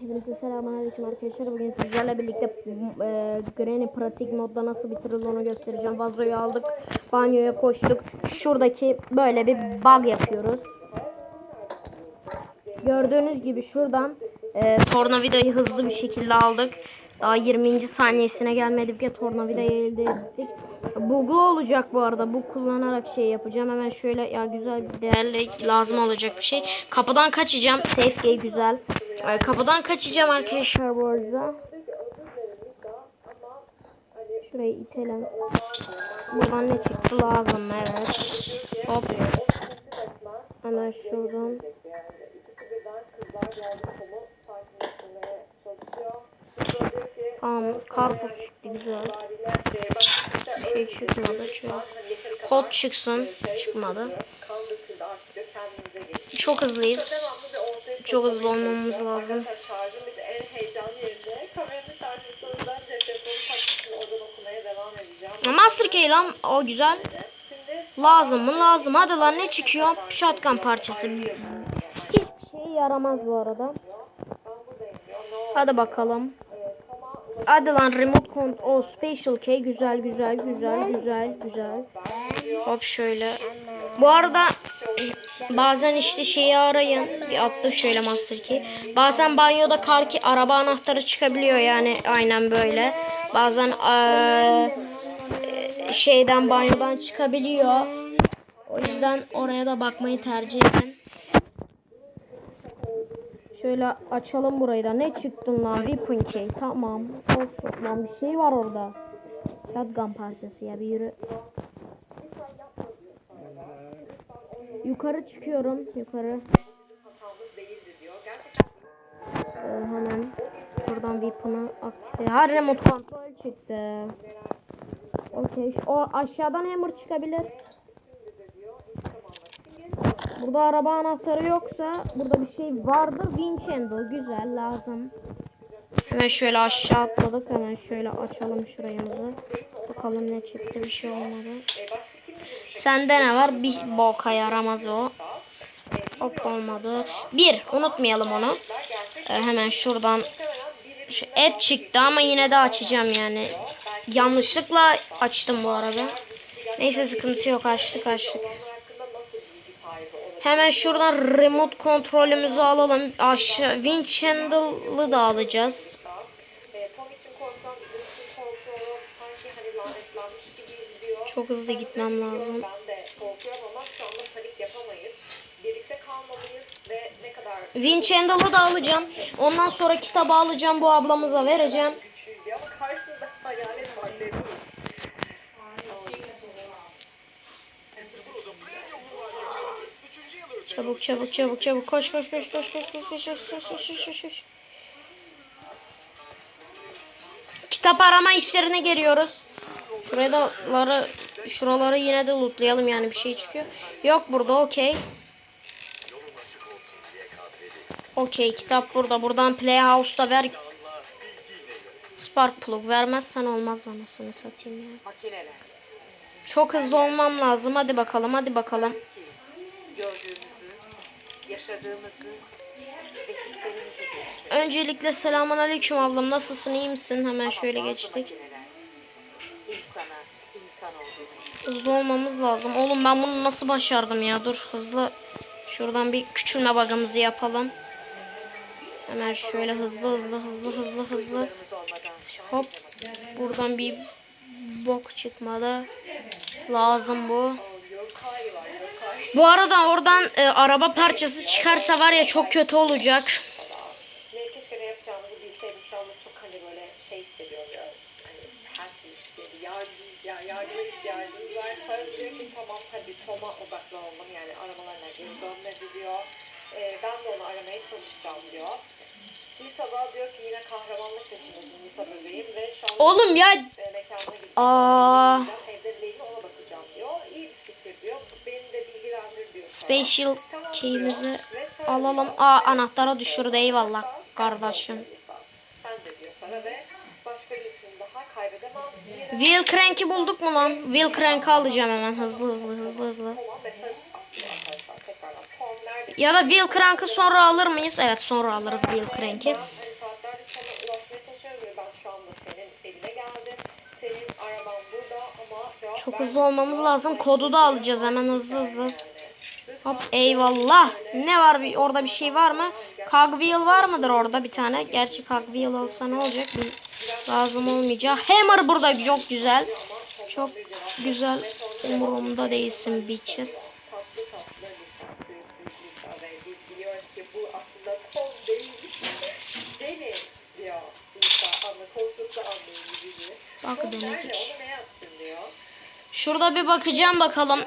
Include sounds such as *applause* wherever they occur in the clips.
Hepinize selamünaleyküm arkadaşlar. Bugün sizlerle birlikte e, Granny pratik modda nasıl bitirilir onu göstereceğim. Vazoyu aldık, banyoya koştuk. Şuradaki böyle bir bug yapıyoruz. Gördüğünüz gibi şuradan e, tornavidayı hızlı bir şekilde aldık. Daha 20. saniyesine gelmedik ya tornavidayı elde ettik. Bug'lu olacak bu arada. Bu kullanarak şey yapacağım. Hemen şöyle ya güzel değerli lazım olacak bir şey. Kapıdan kaçacağım. Safe gate güzel. Ay, kapıdan kaçacağım arkadaşlar bu arada. Şurayı itelim. Buradan ne çıktı lazım evet. Hop. Hemen şuradan. Tamam karpuz çıktı güzel. Şey çıkmadı çok. Kod çıksın. Çıkmadı. Çok hızlıyız. Çok hızlı olmamız lazım. Master Key lan o güzel. Lazım mı lazım. Hadi lan ne çıkıyor? Shotgun parçası. Hiçbir şey yaramaz bu arada. Hadi bakalım. Hadi lan remote control special key güzel güzel güzel güzel güzel. Hop şöyle. Bu arada bazen işte şeyi arayın. Bir attım şöyle master key. Bazen banyoda kar ki araba anahtarı çıkabiliyor yani aynen böyle. Bazen eee, şeyden banyodan çıkabiliyor. O yüzden oraya da bakmayı tercih edin. Şöyle açalım burayı da. Ne çıktın lan? Weapon key. Tamam. Olsun. Lan bir şey var orada. Shotgun parçası ya bir yürü. Yukarı çıkıyorum. Yukarı. Ee, hemen buradan weapon'ı aktive. Ha remote control çıktı. Okey. O aşağıdan hammer çıkabilir. Burada araba anahtarı yoksa burada bir şey vardır. Handle güzel lazım. Hemen şöyle aşağı atladık. Hemen şöyle açalım şurayımızı. Bakalım ne çıktı. Bir şey olmadı. Sende ne var? Bir boka yaramaz o. Hop olmadı. Bir. Unutmayalım onu. Ee, hemen şuradan şu et çıktı ama yine de açacağım yani. Yanlışlıkla açtım bu arada. Neyse sıkıntı yok açtık açtık. Hemen şuradan remote kontrolümüzü alalım. Aşağı winch handle'ı da alacağız. Çok hızlı gitmem lazım. Winch handle'ı da alacağım. Ondan sonra kitabı alacağım bu ablamıza vereceğim. Çabuk çabuk çabuk çabuk koş koş koş koş koş koş koş koş koş koş koş koş koş. Kitap arama işlerine giriyoruz. Şuraları şuraları yine de lootlayalım yani bir şey çıkıyor. Yok burada okey. Okey kitap burada. Buradan Playhouse'da ver. Spark plug vermezsen olmaz anasını satayım ya. Çok hızlı olmam lazım. Hadi bakalım hadi bakalım. ki gördüğümüzü, yaşadığımızı ve hislerimizi değiştirir. Öncelikle selamun aleyküm ablam nasılsın iyi misin? Hemen şöyle geçtik. Makineler insana insan olduğunu Hızlı olmamız lazım. Oğlum ben bunu nasıl başardım ya? Dur hızlı. Şuradan bir küçülme bagımızı yapalım. Hemen şöyle hızlı hızlı hızlı hızlı hızlı. Hop. Buradan bir bok çıkmadı. Lazım bu. Bu arada oradan e, araba parçası çıkarsa var ya çok kötü olacak. Ne keşke yapacağımızı bilseydim şu çok hani şey hissediyorum ya. Hani her istedim. Yardım, ya, yardıma ihtiyacımız var. Diyor ki tamam hadi Tom'a odaklanalım. Yani aramalarına geri diyor. Ee, ben de onu aramaya çalışacağım diyor. Lisa da diyor ki yine kahramanlık peşindesin Lisa bebeğim ve şu an Oğlum ya e, mekanına gideceğim. Aa. Evde değilim ona bakacağım diyor. İyi bir fikir diyor. Beni de bilgilendir diyor. special Tamam key'imizi alalım. diyor, Aa anahtara düşürdü eyvallah kardeşim. de Sen de diyor Sara ve başka birisini daha kaybedemem. Will Crank'i bulduk mu lan? Will Crank'i alacağım hemen hızlı hızlı hızlı hızlı. Mesaj atıyor arkadaşlar tekrardan. Tom nerede Ya da Will Crank'ı sonra alır mıyız? Evet sonra alırız Will hani cevap Çok hızlı olmamız lazım. Kodu da alacağız hemen hızlı hızlı. Hop eyvallah. Ne var bir orada bir şey var mı? Cogwheel var mıdır orada bir tane? Gerçi Cogwheel olsa ne olacak? Bir lazım olmayacak. Hammer burada çok güzel. Çok güzel. Umurumda değilsin bitches. Konuşması anlayın gibi. Bak denedik. Şurada bir bakacağım bakalım.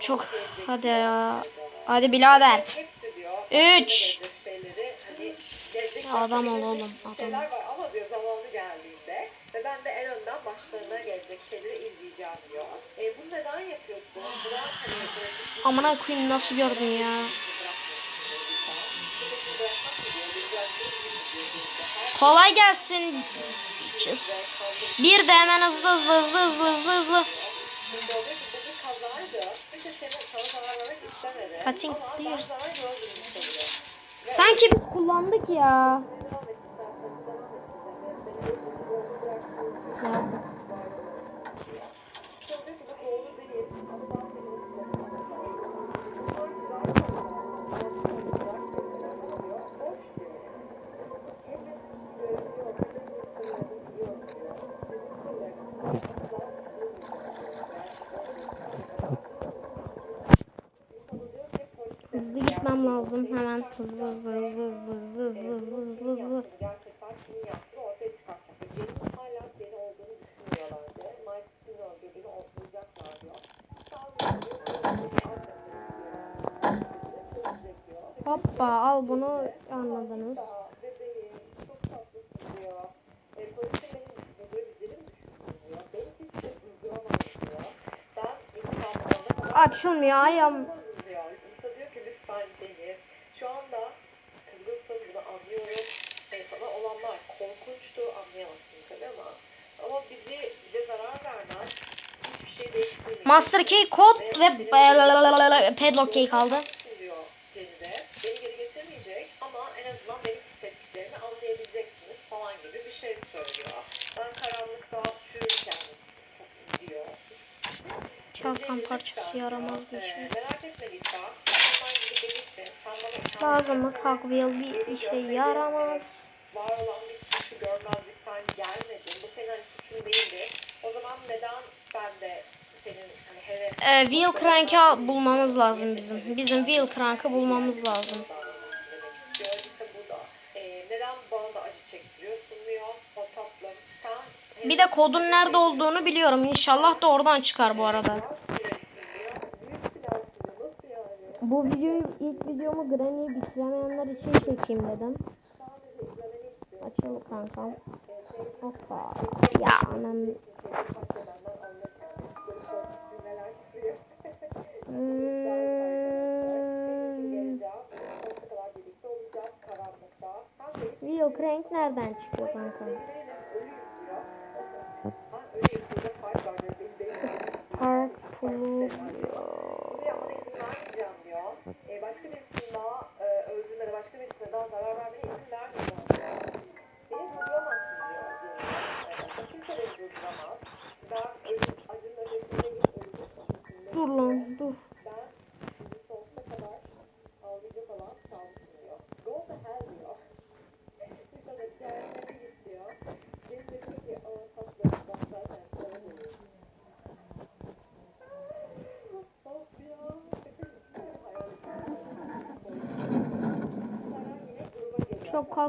Çok hadi ya. Hadi birader. Hepsi diyor. Üç. gelecek Şeyleri, hani gelecek Adam ol oğlum, adam var ama diyor zamanı geldiğinde ve ben de en önden başlarına gelecek şeyleri izleyeceğim diyor. E, bunu neden yapıyorsun? Hani Amına koyayım nasıl gördün ya? Kolay gelsin. Bitches. Bir de hemen hızlı hızlı hızlı hızlı hızlı hızlı. Cutting clears. Sanki biz kullandık ya. Hızlı hızlı hızlı hızlı hızlı hızlı hızlı. Hoppa al bunu anladınız. Bebeğim çok Master Key, Code ve Padlock Key kaldı. Çalkan parçası yaramaz bir şey. Lazımlık Hakville bir işe yaramaz. Var olan bir suçu görmezlikten gelmedin. Bu senin hani suçun değildi. O zaman neden ben de ee, Wheel Crank'i al- bulmamız lazım bizim. Bizim Wheel Crank'ı bulmamız lazım. Bir de kodun nerede olduğunu biliyorum. İnşallah da oradan çıkar bu arada. Bu videoyu ilk videomu Granny'yi bitiremeyenler için çekeyim dedim. Açıl kankam. Hoppa. Ya anam. Crank nereden çıkıyor kanka? Park Plug. Başka birisinin daha daha zarar vermeye izin diyor. Beni. Dur lan dur.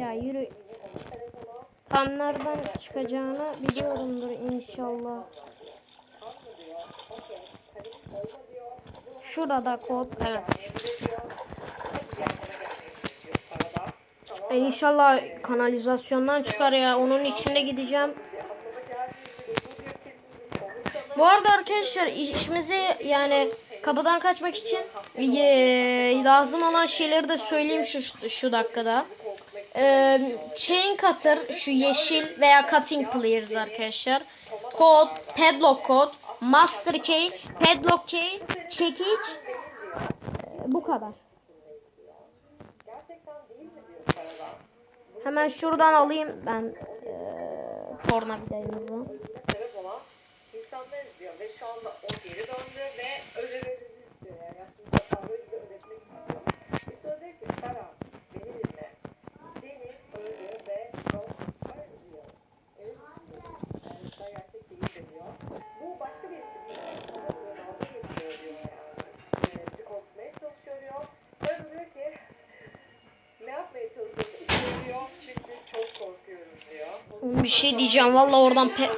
Ya yürü. bizim. Kanlardan çıkacağını biliyorumdur inşallah. Şurada kod. Evet. gelmeyebilir E mı? kanalizasyondan çıkar ya. Onun içinde gideceğim. Bu arada arkadaşlar işimizi yani kapıdan kaçmak için eee, lazım olan şeyleri de söyleyeyim şu şu dakikada. Eee chain cutter şu yeşil veya cutting pliers arkadaşlar. Kod, padlock kod, master key, padlock key, çekiç. Bu kadar. Hemen şuradan alayım ben eee tornavidayımızı. Sebep olan insanlar izliyor ve şu anda o geri döndü ve ödememizi istiyor. Yani. Biz de diyor ki Sara beni dinle. Jenny diyor. Evet diyor. Yani de diyor. Bu başka bir isim geçiyor diyor. Ee, ne yapmaya çalışıyorsun? İşte korkuyorum. Bir şey diyeceğim valla oradan pe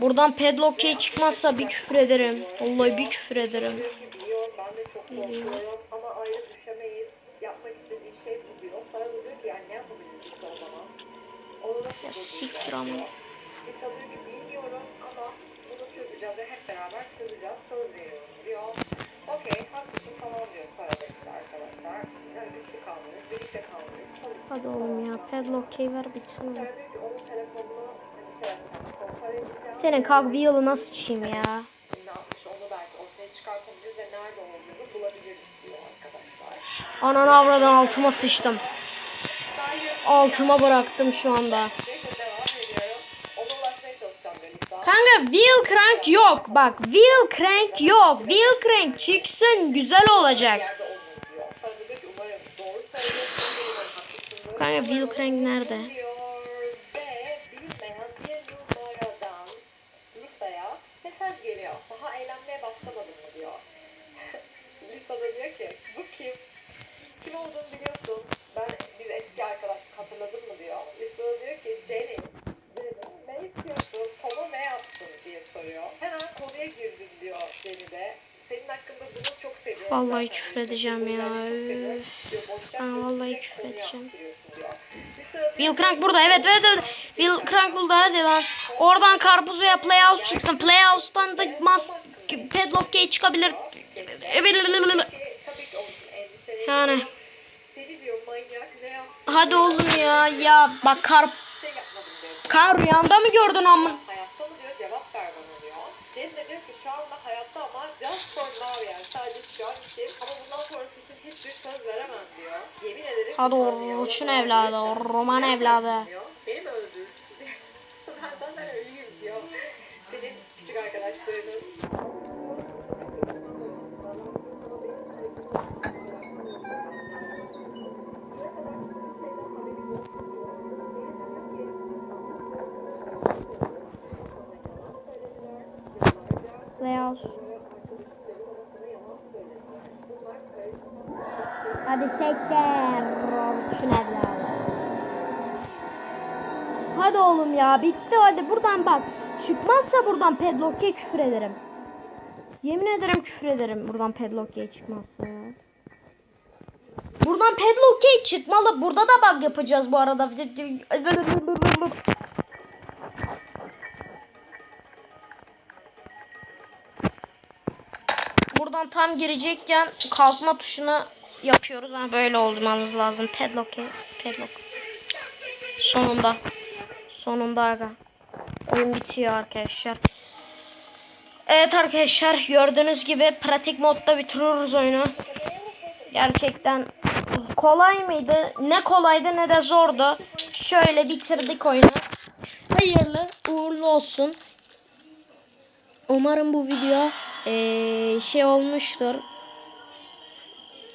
buradan padlock key çıkmazsa bir küfür ederim. Vallahi bir küfür ederim. Biliyor, ben de çok korkuyorum ama ayrı düşemeyiz. Yapmak istediği şey bu diyor. Sana da diyor ki yani ne yapabiliriz biz o zaman? Onu nasıl Ya siktir ama. Hadi oğlum ya diyor. padlock key ver bitsin. Sara diyor ki onun telefonunu Senin kalk bir yılı nasıl çiğim ya? Ananı avradan altıma sıçtım. Altıma bıraktım şu anda. Kanka wheel crank yok. Bak wheel crank yok. Wheel crank çıksın güzel olacak. Kanka wheel crank nerede? Daha eğlenmeye başlamadın mı diyor. *laughs* Lisa da diyor ki bu kim? Kim olduğunu biliyorsun. Ben biz eski arkadaşlık hatırladın mı diyor. Lisa da diyor ki Jenny. Jenny ne istiyorsun? Tom'a ne yaptın diye soruyor. Hemen konuya girdim diyor Jenny de. Senin hakkında bunu çok seviyorum. Vallahi küfür edeceğim ya. yapmıyorsun, vallahi küfür edeceğim. ki, crank burada. Evet evet evet. Wheel crank burada hadi lan. Oradan karpuzuya playhouse çıktım. Playhouse'dan da mas padlock key çıkabilir. Yani. Hadi oğlum ya. Ya bak kar şey kar rüyanda mı gördün amın? Ki şu anda hayatta ama just for now yani sadece şu an için. Ama bundan sonrası için hiçbir söz veremem diyor. Yemin ederim. Hadi ki o sana diyor, Roç'un ona evladı, o Roman evladı. diyor. Beni mi öldürürsün diyor. *laughs* ben zaten ölüyüm diyor. Senin küçük arkadaşlarının Playhouse. Hadi sekter. Evladı. Hadi oğlum ya bitti hadi buradan bak. Çıkmazsa buradan padlock'e küfür ederim. Yemin ederim küfür ederim buradan padlock'e çıkmazsa ya. Buradan padlock'e çıkmalı. Burada da bug yapacağız bu arada. Buradan tam girecekken kalkma tuşuna yapıyoruz. Ha böyle olmamız lazım. Padlock, padlock. Sonunda. Sonunda aga. Oyun bitiyor arkadaşlar. Evet arkadaşlar gördüğünüz gibi pratik modda bitiriyoruz oyunu. Gerçekten kolay mıydı? Ne kolaydı ne de zordu. Şöyle bitirdik oyunu. Hayırlı uğurlu olsun. Umarım bu video eee, şey olmuştur.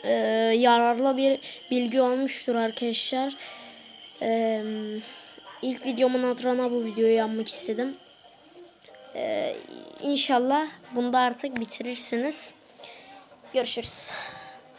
Eee, yararlı bir bilgi olmuştur arkadaşlar. Eee ilk videomun hatırına bu videoyu yapmak istedim. Eee inşallah bunda artık bitirirsiniz. Görüşürüz.